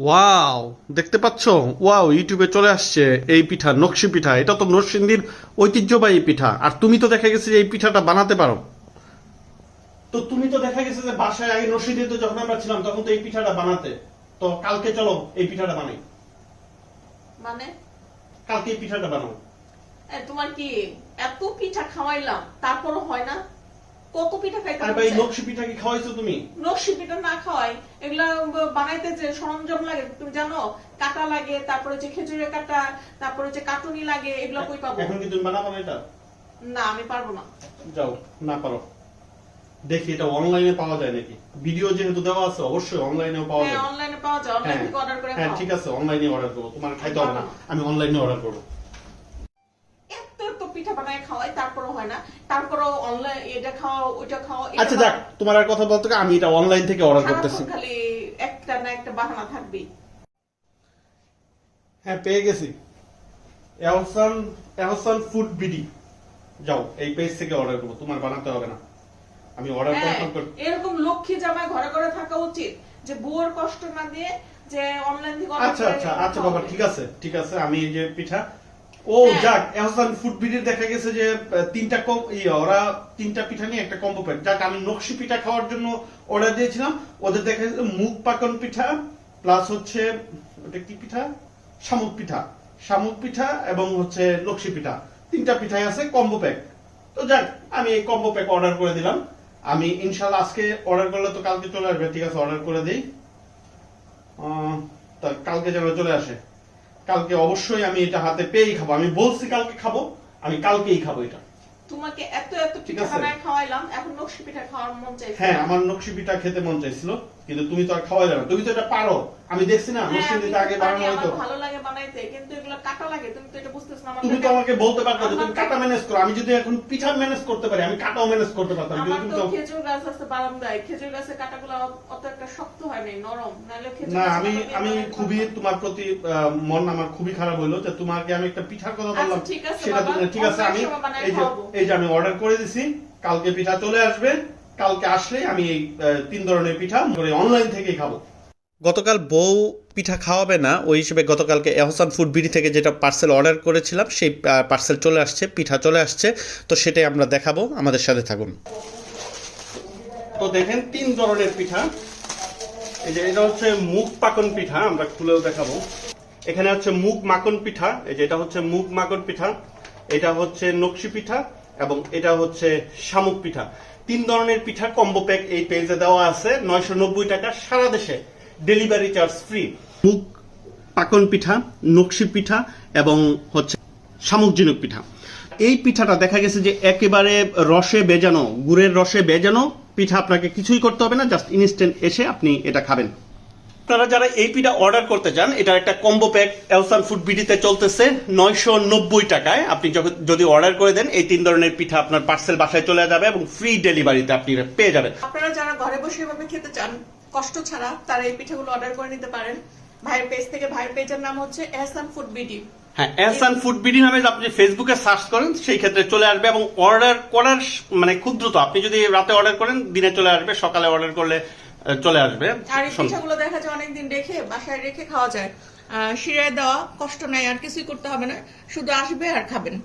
Wow দেখতে পাচ্ছ? Wow ইউটিউবে চলে আসছে এই পিঠা নকশি পিঠা। এটা তো নরসিংদীর ঐতিহ্যবাহী পিঠা। আর তুমি তো দেখা গেছে যে এই পিঠাটা বানাতে পারো। তো তুমি তো দেখা গেছে যে বাসায় আগে নরসিংদীতে যখন আমরা ছিলাম তখন তো এই পিঠাটা বানাতে। তো কালকে চলো এই পিঠাটা বানাই। মানে? কালকে এই পিঠাটা বানাও। এ, তোমার কি এত পিঠা খাওয়াইলাম তারপরও হয় না? পিঠা খাইতে আর ভাই নকশি পিঠা কি খাওয়াইছো তুমি? নকশি পিঠা না খাওয়াই এগুলা বানাইতে যে সরঞ্জাম লাগে তুমি জানো? কাটা লাগে তারপরে যে খেজুরের কাটা তারপরে যে কাটুনি লাগে এগুলো কই পাবো? এখন কি তুমি বানাবো এটা? না আমি পারব না। যাও না পারো। দেখি এটা অনলাইনে পাওয়া যায় নাকি? ভিডিও যেহেতু দেওয়া আছে অবশ্যই অনলাইনেও পাওয়া হ্যাঁ যায় অনলাইনে পাওয়া যায় অনলাইন হ্যাঁ থেকে অর্ডার করে হ্যাঁ ঠিক আছে অনলাইনে অর্ডার করব। তোমার খাইতে হবে না আমি অনলাইনে অর্ডার করব। পিঠা বানায় খাওয়াই তারপরও হয় না। তারপরও অনলাইন এটা খাও ওইটা খাও আচ্ছা যাক তোমার আর কথা বলতে আমি এটা অনলাইন থেকে অর্ডার করতেছি। খালি একটা না একটা বাহানা থাকবেই। হ্যাঁ পেয়ে গেছি। এহসান এহসান ফুড বিডি যাও এই পেজ থেকে অর্ডার করব তোমার বানাতে হবে না। আমি অর্ডার হ্যাঁ, কনফার্ম এরকম লক্ষ্মী জামাই ঘরে ঘরে থাকা উচিত। যে বুয়োর কষ্ট না দিয়ে যে অনলাইন থেকে আচ্ছা আচ্ছা আচ্ছা বাবা ঠিক আছে ঠিক আছে আমি এই যে পিঠা ও হ্যাঁ। যাক এহসান ফুড বিডির দেখা গেছে যে তিনটা কম ইয়ে ওরা তিনটা পিঠা নিয়ে একটা কম্বো প্যাক যাক আমি নকশি পিঠা খাওয়ার জন্য অর্ডার দিয়েছিলাম। ওদের দেখা গেছে মুগ পাকন পিঠা প্লাস হচ্ছে ওটা কি পিঠা? শামুক পিঠা। শামুক পিঠা এবং হচ্ছে নকশি পিঠা। তিনটা পিঠাই আছে কম্বো প্যাক তো যাক আমি এই কম্বো প্যাক অর্ডার করে দিলাম। আমি ইনশাল্লাহ আজকে অর্ডার করলে তো কালকে চলে আসবে ঠিক আছে অর্ডার করে দিই। কালকে যেন চলে আসে। কালকে অবশ্যই আমি এটা হাতে পেয়েই খাব। আমি বলছি কালকে খাব আমি কালকেই খাব এটা। তোমাকে এত এত ঠিক পিঠা আছে। বানায় খাওয়াইলাম এখন নকশি পিঠা খাওয়ার মন চাইছে হ্যাঁ আমার নকশি পিঠা খেতে মন চাইছিল কিন্তু তুমি তো আর খাওয়াই না। তুমি তো এটা পারো। আমি দেখছি না হ্যাঁ, আগে বানানো হয়তো ভালো লাগে বানাইতে কিন্তু এগুলো কাটা লাগে তুমি তো এটা বুঝতেছ না তুমি তো আমাকে বলতে পারতো যে তুমি কাটা ম্যানেজ করো আমি যদি এখন পিঠা ম্যানেজ করতে পারি আমি কাটাও ম্যানেজ করতে পারতাম কিন্তু তুমি তো খেজুর গাছ আছে বারান্দায় খেজুর গাছের কাটাগুলো অত একটা শক্ত হয় নরম নাহলে খেজুর না আমি আমি খুবই তোমার প্রতি মন আমার খুবই খারাপ হইল যে তোমাকে আমি একটা পিঠার কথা বললাম। আচ্ছা, ঠিক আছে সেটা ঠিক আছে আমি এই যে এই যে আমি অর্ডার করে দিছি কালকে পিঠা চলে আসবে কালকে আসলে আমি এই তিন ধরনের পিঠা অনলাইন থেকেই খাব। গতকাল বউ পিঠা খাওয়াবে না, ওই হিসেবে গতকালকে এহসান ফুড বিডি থেকে যেটা পার্সেল অর্ডার করেছিলাম, সেই পার্সেল চলে আসছে, পিঠা চলে আসছে, তো সেটাই আমরা দেখাবো, আমাদের সাথে থাকুন। তো দেখেন তিন ধরনের পিঠা। এই যে এটা হচ্ছে মুগ পাকন পিঠা, আমরা খুলেও দেখাবো। এখানে হচ্ছে মুগ মাখন পিঠা, এই যে এটা হচ্ছে মুগ মাখন পিঠা, এটা হচ্ছে নকশি পিঠা, এবং এটা হচ্ছে শামুক পিঠা। তিন ধরনের পিঠা কম্বো প্যাক এই পেজে দেওয়া আছে, নয়শো নব্বই টাকা সারা দেশে। ডেলিভারি চার্জ ফ্রি মুগ পাকন পিঠা নকশি পিঠা এবং হচ্ছে শামুক ঝিনুক পিঠা। এই পিঠাটা দেখা গেছে যে একেবারে রসে বেজানো গুড়ের রসে বেজানো পিঠা আপনাকে কিছুই করতে হবে না জাস্ট ইনস্ট্যান্ট এসে আপনি এটা খাবেন। আপনারা যারা এই পিঠা অর্ডার করতে চান এটার একটা কম্বো প্যাক এলসান ফুড বিডিতে চলতেছে নয়শো নব্বই টাকায়। আপনি যখন- যদি অর্ডার করে দেন এই তিন ধরনের পিঠা আপনার পার্সেল বাসায় চলে যাবে এবং ফ্রি ডেলিভারিতে আপনি পেয়ে যাবেন। আপনারা যারা ঘরে বসে এভাবে খেতে চান কষ্ট ছাড়া তারা এই পিঠাগুলো অর্ডার করে নিতে পারেন। ভাইয়ের পেজ থেকে ভাইয়ের পেজের নাম হচ্ছে এহসান ফুড বিডি হ্যাঁ এহসান ফুড বিডি নামে আপনি ফেসবুকে সার্চ করেন সেই ক্ষেত্রে চলে আসবে এবং অর্ডার করার মানে খুব দ্রুত আপনি যদি রাতে অর্ডার করেন দিনে চলে আসবে সকালে অর্ডার করলে চলে আসবে। আর এই। পিঠাগুলো দেখা যায় অনেকদিন রেখে বাসায় রেখে খাওয়া যায়। শিরায় দেওয়া কষ্ট নাই আর কিছুই করতে হবে না শুধু আসবে আর খাবেন।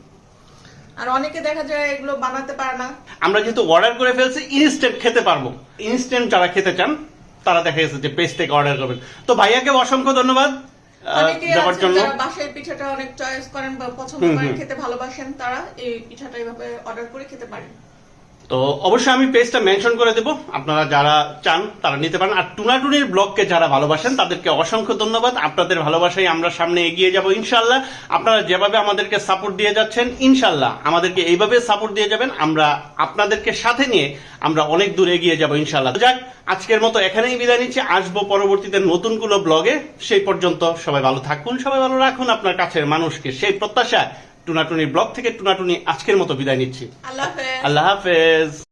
আর অনেকে দেখা যায় এগুলো বানাতে পারে না। আমরা যেহেতু অর্ডার করে ফেলছি ইনস্ট্যান্ট খেতে পারব। ইনস্ট্যান্ট যারা খেতে চান তারা দেখা গেছে যে পেজ থেকে অর্ডার করবেন। তো ভাইয়াকে অসংখ্য ধন্যবাদ। জন্য বাসায় পিঠাটা অনেক চয়েস করেন বা পছন্দ করেন খেতে ভালোবাসেন তারা এই পিঠাটা এইভাবে অর্ডার করে খেতে পারেন। তো অবশ্যই আমি পেজটা মেনশন করে দেব। আপনারা যারা চান, তারা নিতে পারেন। আর টুনাটুনির ব্লগকে যারা ভালোবাসেন, তাদেরকে অসংখ্য ধন্যবাদ। আপনাদের ভালোবাসায় আমরা সামনে এগিয়ে যাব ইনশাল্লাহ আপনারা যেভাবে আমাদেরকে সাপোর্ট দিয়ে যাচ্ছেন ইনশাল্লাহ আমাদেরকে এইভাবে সাপোর্ট দিয়ে যাবেন। আমরা আপনাদেরকে সাথে নিয়ে আমরা অনেক দূর এগিয়ে যাব ইনশাল্লাহ যাক, আজকের মতো এখানেই বিদায় নিচ্ছি। আসব পরবর্তীতে নতুন কোনো ব্লগে। সেই পর্যন্ত সবাই ভালো থাকুন, সবাই ভালো রাখুন। আপনার কাছের মানুষকে সেই প্রত্যাশা টুনাটুনি ব্লগ থেকে টুনাটুনি আজকের মতো বিদায় নিচ্ছি। আল্লাহ হাফেজ। আল্লাহ হাফেজ।